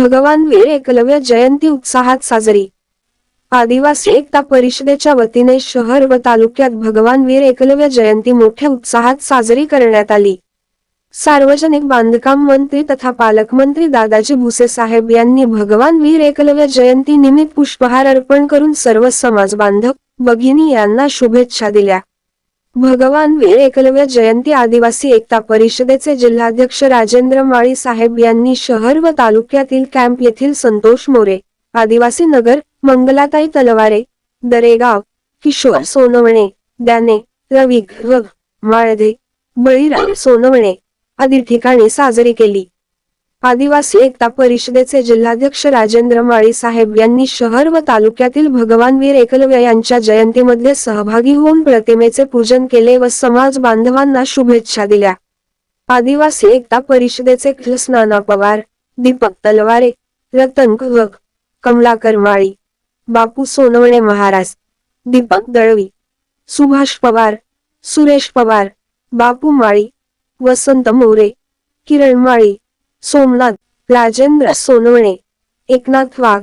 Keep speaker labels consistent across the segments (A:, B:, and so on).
A: भगवान वीर एकलव्य जयंती उत्साहात साजरी. आदिवासी एकता परिषदेच्या वतीने शहर व तालुक्यात भगवान वीर एकलव्य जयंती मोठ्या उत्साहात साजरी करण्यात आली. सार्वजनिक बांधकाम मंत्री तथा पालकमंत्री दादाजी भुसे साहेब यांनी भगवान वीर एकलव्य जयंती निमित्त पुष्पहार अर्पण करून सर्व समाज बांधव भगिनी यांना शुभेच्छा दिल्या. भगवान वीर एकलव्य जयंती आदिवासी एकता परिषदेचे जिल्हाध्यक्ष राजेंद्र माळी साहेब यांनी शहर व तालुक्यातील कॅम्प येथील संतोष मोरे आदिवासी नगर मंगलाताई तलवारे दरेगाव किशोर सोनवणे द्याने रवी माळधे बळीराम सोनवणे आदी ठिकाणी साजरी केली. आदिवासी एकता परिषदेचे जिल्हाध्यक्ष राजेंद्र माळी साहेब यांनी शहर व तालुक्यातील भगवान वीर एकलव्य यांच्या जयंतीमध्ये सहभागी होऊन प्रतिमेचे पूजन केले व समाज बांधवांना शुभेच्छा दिल्या. आदिवासी एकता परिषदेचे कृष्णाना पवार दीपक तलवारे रतन घग कमलाकर माळी बापू सोनवणे महाराज दीपक दळवी सुभाष पवार सुरेश पवार बापू माळी वसंत मोरे किरण माळी सोमनाथ राजेंद्र सोनवणे एकनाथ वाघ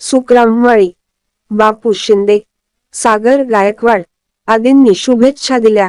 A: सुकरामवाळी बापू शिंदे सागर गायकवाड आदींनी शुभेच्छा दिल्या.